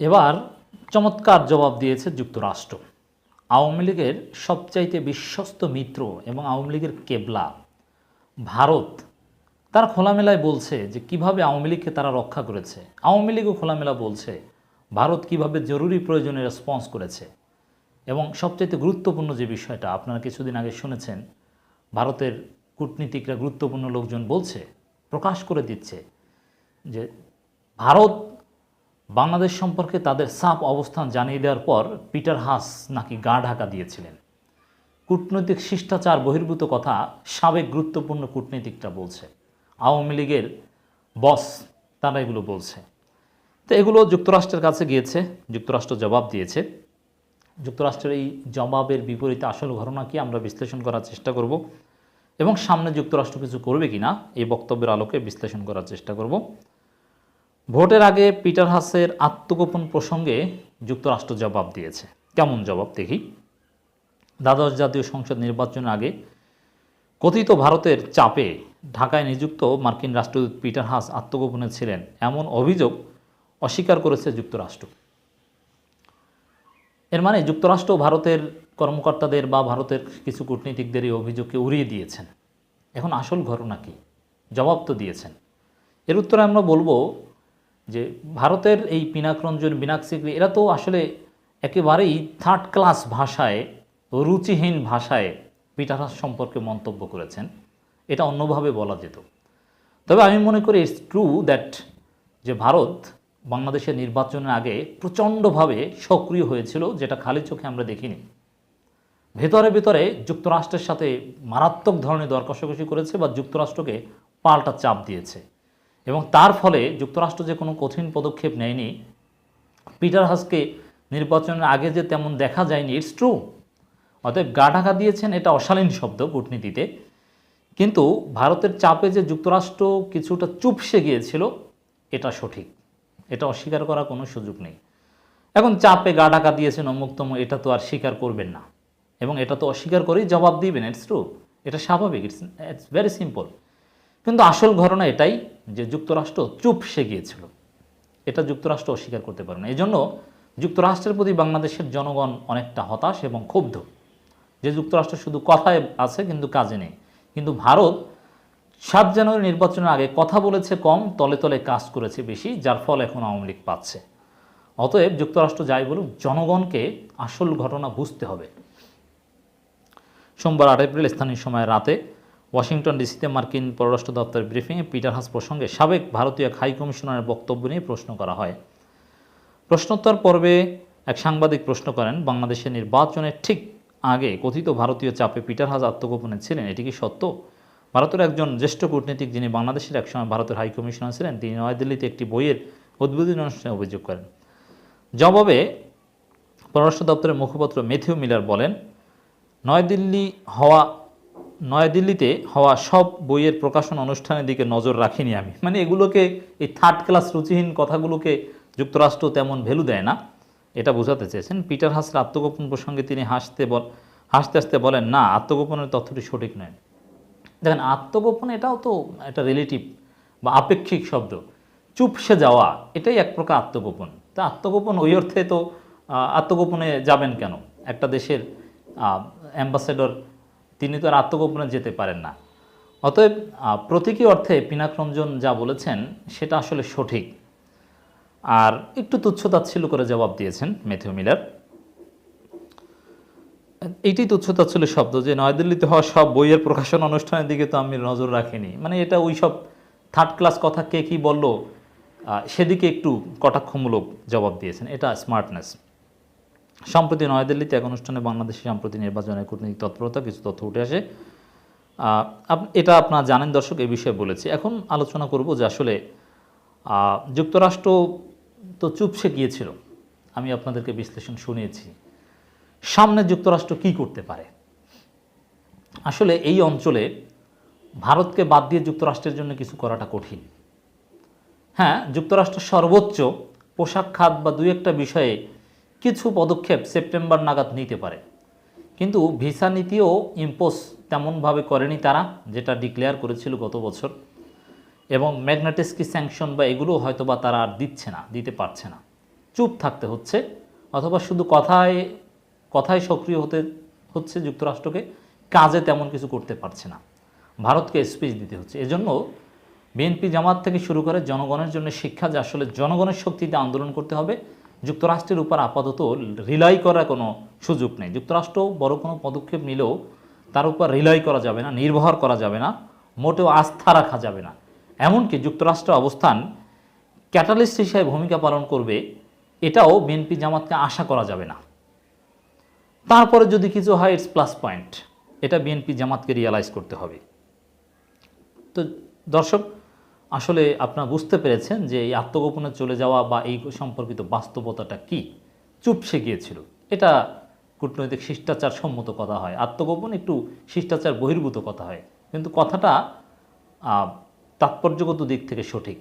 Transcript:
এবার চমৎকার জবাব দিয়েছে যুক্তরাষ্ট্র। আওয়ামী লীগের সবচাইতে বিশ্বস্ত মিত্র এবং আওয়ামী লীগের কেবলা ভারত। তারা খোলামেলায় বলছে যে কীভাবে আওয়ামী লীগকে তারা রক্ষা করেছে। আওয়ামী লীগও খোলামেলা বলছে ভারত কীভাবে জরুরি প্রয়োজনে রেসপন্স করেছে। এবং সবচাইতে গুরুত্বপূর্ণ যে বিষয়টা আপনারা কিছুদিন আগে শুনেছেন, ভারতের কূটনীতিকরা গুরুত্বপূর্ণ লোকজন বলছে, প্রকাশ করে দিচ্ছে যে ভারত বাংলাদেশ সম্পর্কে তাদের সাপ অবস্থান জানিয়ে দেওয়ার পর পিটার হাস নাকি গা ঢাকা দিয়েছিলেন। কূটনৈতিক শিষ্টাচার বহির্ভূত কথা সাবেক গুরুত্বপূর্ণ কূটনীতিকটা বলছে। আওয়ামী লীগের বস তারা এগুলো বলছে। তো এগুলো যুক্তরাষ্ট্রের কাছে গিয়েছে, যুক্তরাষ্ট্র জবাব দিয়েছে। যুক্তরাষ্ট্রের এই জবাবের বিপরীতে আসল ঘটনা কি আমরা বিশ্লেষণ করার চেষ্টা করব এবং সামনে যুক্তরাষ্ট্র কিছু করবে কিনা এই বক্তব্যের আলোকে বিশ্লেষণ করার চেষ্টা করব। ভোটের আগে পিটার হাসের আত্মগোপন প্রসঙ্গে যুক্তরাষ্ট্র জবাব দিয়েছে। কেমন জবাব, দেখি? দ্বাদশ জাতীয় সংসদ নির্বাচনের আগে কথিত ভারতের চাপে ঢাকায় নিযুক্ত মার্কিন রাষ্ট্রদূত পিটার হাস আত্মগোপনে ছিলেন এমন অভিযোগ অস্বীকার করেছে যুক্তরাষ্ট্র। এর মানে যুক্তরাষ্ট্র ভারতের কর্মকর্তাদের বা ভারতের কিছু কূটনীতিকদের এই অভিযোগকে উড়িয়ে দিয়েছেন। এখন আসল ঘটনা কি? জবাব তো দিয়েছেন। এর উত্তরে আমরা বলব যে ভারতের এই পিনাকরঞ্জন বিনাকসিকরি এরা তো আসলে একেবারেই থার্ড ক্লাস ভাষায়, রুচিহীন ভাষায় পিটারাস সম্পর্কে মন্তব্য করেছেন। এটা অন্যভাবে বলা যেত। তবে আমি মনে করি ইটস ট্রু দ্যাট যে ভারত বাংলাদেশের নির্বাচনের আগে প্রচণ্ডভাবে সক্রিয় হয়েছিল, যেটা খালি চোখে আমরা দেখিনি। ভেতরে ভেতরে যুক্তরাষ্ট্রের সাথে মারাত্মক ধরনের দর কষাকষি করেছে বা যুক্তরাষ্ট্রকে পাল্টা চাপ দিয়েছে। এবং তার ফলে যুক্তরাষ্ট্র যে কোনো কঠিন পদক্ষেপ নেয়নি, পিটার হাসকে নির্বাচনের আগে যে তেমন দেখা যায়নি ইটস ট্রু অতএব গা ঢাকা দিয়েছেন এটা অশালীন শব্দ কূটনীতিতে। কিন্তু ভারতের চাপে যে যুক্তরাষ্ট্র কিছুটা চুপসে গিয়েছিল, এটা সঠিক। এটা অস্বীকার করার কোনো সুযোগ নেই। এখন চাপে গা ঢাকা দিয়েছেন অমুকতম এটা তো আর স্বীকার করবেন না। এবং এটা তো অস্বীকার করেই জবাব দিবেন ইটস ট্রু এটা স্বাভাবিক ইটস ইটস ভেরি সিম্পল কিন্তু আসল ঘটনা এটাই যে যুক্তরাষ্ট্র চুপ সে গিয়েছিল এটা যুক্তরাষ্ট্র অস্বীকার করতে পারে না। এই জন্য যুক্তরাষ্ট্রের প্রতি বাংলাদেশের জনগণ অনেকটা হতাশ এবং ক্ষুব্ধ। যে যুক্তরাষ্ট্র শুধু কথায় আছে, কিন্তু কাজে নেই। কিন্তু ভারত সাত জানুয়ারি নির্বাচনের আগে কথা বলেছে কম, তলে তলে কাজ করেছে বেশি, যার ফল এখন আওয়ামী লীগ পাচ্ছে। অতএব যুক্তরাষ্ট্র যাই বলুক, জনগণকে আসল ঘটনা বুঝতে হবে। সোমবার আট এপ্রিল স্থানীয় সময় রাতে ওয়াশিংটন ডিসিতে মার্কিন পররাষ্ট্র দপ্তরের ব্রিফিংয়ে পিটার হাস প্রসঙ্গে সাবেক ভারতীয় এক হাই কমিশনারের বক্তব্য নিয়ে প্রশ্ন করা হয়। প্রশ্নোত্তর পর্বে এক সাংবাদিক প্রশ্ন করেন, বাংলাদেশের নির্বাচনের ঠিক আগে কথিত ভারতীয় চাপে পিটার হাস আত্মগোপনে ছিলেন, এটি কি সত্য? ভারতের একজন জ্যেষ্ঠ কূটনীতিক যিনি বাংলাদেশের একসময় ভারতের হাই কমিশনার ছিলেন, তিনি নয়াদিল্লিতে একটি বইয়ের উদ্বোধনী অনুষ্ঠানে অভিযোগ করেন। জবাবে পররাষ্ট্র দপ্তরের মুখপাত্র মেথিউ মিলার বলেন, নয়াদিল্লি হওয়া নয়াদিল্লিতে হওয়া সব বইয়ের প্রকাশন অনুষ্ঠানের দিকে নজর রাখিনি আমি। মানে এগুলোকে, এই থার্ড ক্লাস রুচিহীন কথাগুলোকে যুক্তরাষ্ট্র তেমন ভ্যালু দেয় না, এটা বোঝাতে চেয়েছেন। পিটার হাসের আত্মগোপন প্রসঙ্গে তিনি হাসতে বল, হাসতে হাসতে বলেন, না, আত্মগোপনের তথ্যটি সঠিক নয়। দেখেন, আত্মগোপন এটাও তো একটা রিলেটিভ বা আপেক্ষিক শব্দ। চুপসে যাওয়া, এটাই এক প্রকার আত্মগোপন। তা আত্মগোপন ওই অর্থে তো আত্মগোপনে যাবেন কেন? একটা দেশের অ্যাম্বাসেডর তিনি তো আর আত্মগোপনে যেতে পারেন না। অতএব প্রতীকী অর্থে পিনাকরঞ্জন যা বলেছেন, সেটা আসলে সঠিক। আর একটু তুচ্ছতাচ্ছিল্য করে জবাব দিয়েছেন মেথিউ মিলার। এইটাই তুচ্ছতাচ্ছিল্য শব্দ যে নয়াদিল্লিতে হওয়া সব বইয়ের প্রকাশন অনুষ্ঠানের দিকে তো আমি নজর রাখিনি। মানে এটা ওই সব থার্ড ক্লাস কথা কে কী বলল সেদিকে একটু কটাক্ষমূলক জবাব দিয়েছেন। এটা স্মার্টনেস সম্প্রতি নয়াদিল্লিতে এক অনুষ্ঠানে বাংলাদেশে সাম্প্রতি নির্বাচনের কূটনৈতিক তৎপরতা, কিছু তথ্য উঠে আসে। এটা আপনারা জানেন দর্শক এই বিষয়ে বলেছি। এখন আলোচনা করব যে আসলে যুক্তরাষ্ট্র তো চুপসে গিয়েছিল। আমি আপনাদেরকে বিশ্লেষণ শুনিয়েছি। সামনে যুক্তরাষ্ট্র কি করতে পারে? আসলে এই অঞ্চলে ভারতকে বাদ দিয়ে যুক্তরাষ্ট্রের জন্য কিছু করাটা কঠিন। হ্যাঁ যুক্তরাষ্ট্র সর্বোচ্চ পোশাক খাত বা দুই একটা বিষয়ে কিছু পদক্ষেপ সেপ্টেম্বর নাগাদ নিতে পারে। কিন্তু ভিসা নীতিও ইম্পোজ তেমনভাবে করেনি তারা, যেটা ডিক্লেয়ার করেছিল গত বছর। এবং ম্যাগনেটিস্কি স্যাংশন বা এগুলো হয়তো বা তারা আর দিচ্ছে না, দিতে পারছে না। চুপ থাকতে হচ্ছে, অথবা শুধু কথায় কথায় সক্রিয় হতে হচ্ছে যুক্তরাষ্ট্রকে, কাজে তেমন কিছু করতে পারছে না। ভারতকে স্পিচ দিতে হচ্ছে। এজন্য বিএনপি জামাত থেকে শুরু করে জনগণের জন্য শিক্ষা যে আসলে জনগণের শক্তিতে আন্দোলন করতে হবে যুক্তরাষ্ট্রের উপর আপাতত রিলাই করার কোনো সুযোগ নেই। যুক্তরাষ্ট্র বড় কোনো পদক্ষেপ নিলেও তার উপর রিলাই করা যাবে না, নির্ভর করা যাবে না, মোটেও আস্থা রাখা যাবে না। এমনকি যুক্তরাষ্ট্রের অবস্থান ক্যাটালিস্ট হিসেবে ভূমিকা পালন করবে, এটাও বিএনপি জামাতকে আশা করা যাবে না। তারপরে যদি কিছু হয় ইটস প্লাস পয়েন্ট এটা বিএনপি জামাতকে রিয়ালাইজ করতে হবে। তো দর্শক আসলে আপনারা বুঝতে পেরেছেন যে এই আত্মগোপনে চলে যাওয়া বা এই সম্পর্কিত বাস্তবতাটা কি? চুপসে গিয়েছিল। এটা কূটনৈতিক শিষ্টাচার সম্মত কথা হয়। আত্মগোপন একটু শিষ্টাচার বহির্ভূত কথা হয়। কিন্তু কথাটা তাৎপর্যগত দিক থেকে সঠিক।